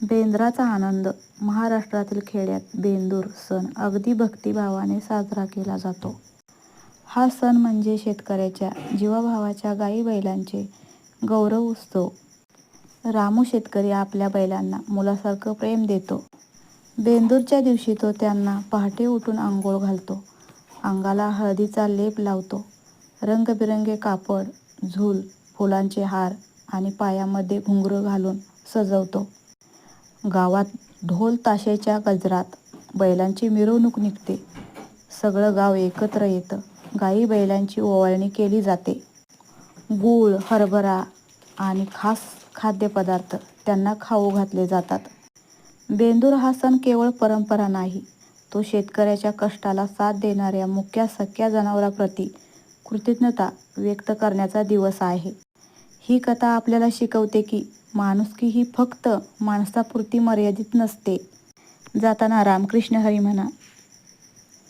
बेंद्राचा आनंद महाराष्ट्रातील खेड्यात बेंदूर सण अगदी भक्तिभावाने साजरा केला जातो. हा सण म्हणजे शेतकऱ्याच्या जीवाभावाच्या गाई-बैलांचे गौरव उसतो रामू शेतकरी आपल्या बैलांना मुलासारखं प्रेम देतो. बेंदूरच्या दिवशी तो त्यांना पहाटे उठून आंघोळ घालतो, अंगाला हळदीचा लेप लावतो, रंगबिरंगे कापड, झूल, फुलांचे हार आणि पायामध्ये घुंगरू घालून सजवतो. गावात ढोल ताशेच्या गजरात बैलांची मिरवणूक निघते. सगळं गाव एकत्र येतं. गाई-बैलांची ओवाळणी केली जाते. गूळ, हरभरा आणि खास खाद्यपदार्थ त्यांना खाऊ घातले जातात. बेंदूर हा सण केवळ परंपरा नाही, तो शेतकऱ्याच्या कष्टाला साथ देणाऱ्या मुक्या-सख्या जनावराप्रती कृतज्ञता व्यक्त करण्याचा दिवस आहे. ही कथा आपल्याला शिकवते की माणुसकी ही फक्त माणसापुरती मर्यादित नसते. जाताना रामकृष्ण हरी म्हणा.